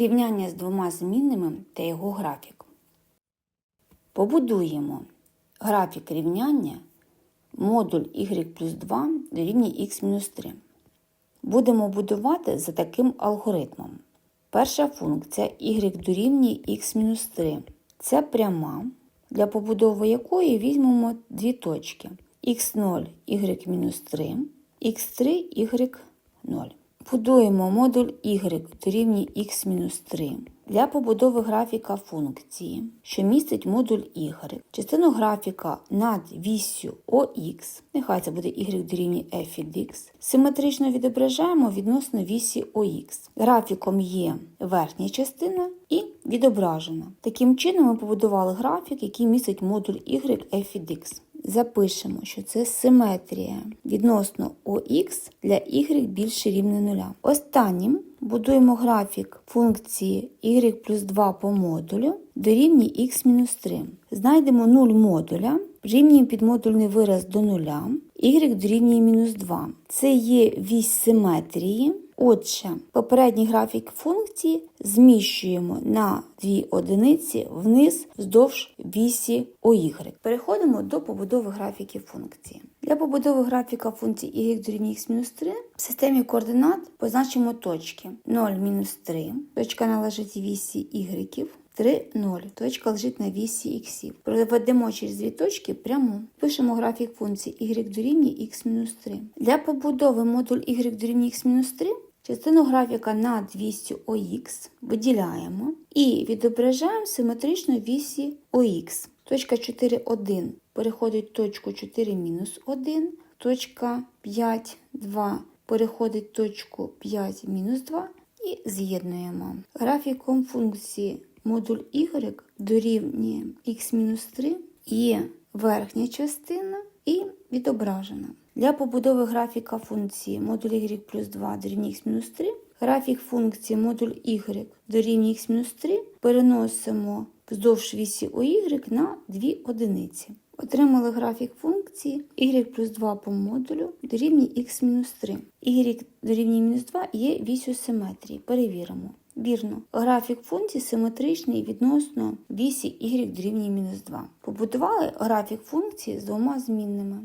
Рівняння з двома змінними та його графік. Побудуємо графік рівняння модуль y плюс 2 дорівнює x мінус 3. Будемо будувати за таким алгоритмом. Перша функція y дорівнює x мінус 3. Це пряма, для побудови якої візьмемо дві точки x0, y мінус 3, x3, y0. Будуємо модуль y дорівнює x мінус 3 для побудови графіка функції, що містить модуль y. Частину графіка над віссю OX, нехай це буде y дорівнює f від x, симетрично відображаємо відносно вісі OX. Графіком є верхня частина і відображена. Таким чином ми побудували графік, який містить модуль y f від x. Запишемо, що це симетрія відносно OX для y більше рівне 0. Останнім будуємо графік функції y плюс 2 по модулю дорівнює x мінус 3. Знайдемо 0 модуля, рівнюємо підмодульний вираз до 0, y дорівнює мінус 2. Це є вісь симетрії. Отже, попередній графік функції зміщуємо на 2 одиниці вниз вздовж вісі OY. Переходимо до побудови графіків функції. Для побудови графіка функції y дорівнює x-3 в системі координат позначимо точки 0-3, точка належить вісі y, 3, 0. Точка лежить на вісі х. Проведемо через дві точки пряму. Пишемо графік функції y дорівнює x-3. Для побудови модуль y дорівнює x-3 частину графіка на 200 ОХ виділяємо і відображаємо симетрично вісі ОХ. Точка 4, переходить в точку 4 мінус 1, точка 5, 2 переходить в точку 5 мінус 2 і з'єднуємо. Графіком функції модуль y дорівнює x-3 є верхня частина і відображена. Для побудови графіка функції модуль y плюс 2 дорівнює x-3, графік функції модуль y дорівнює x-3 переносимо вздовж вісі OY на 2 одиниці. Отримали графік функції y плюс 2 по модулю дорівнює x-3. y дорівнює мінус 2 є вісю симетрії. Перевіримо. Вірно, графік функції симетричний відносно вісі y дорівнює мінус 2. Побудували графік функції з двома змінними.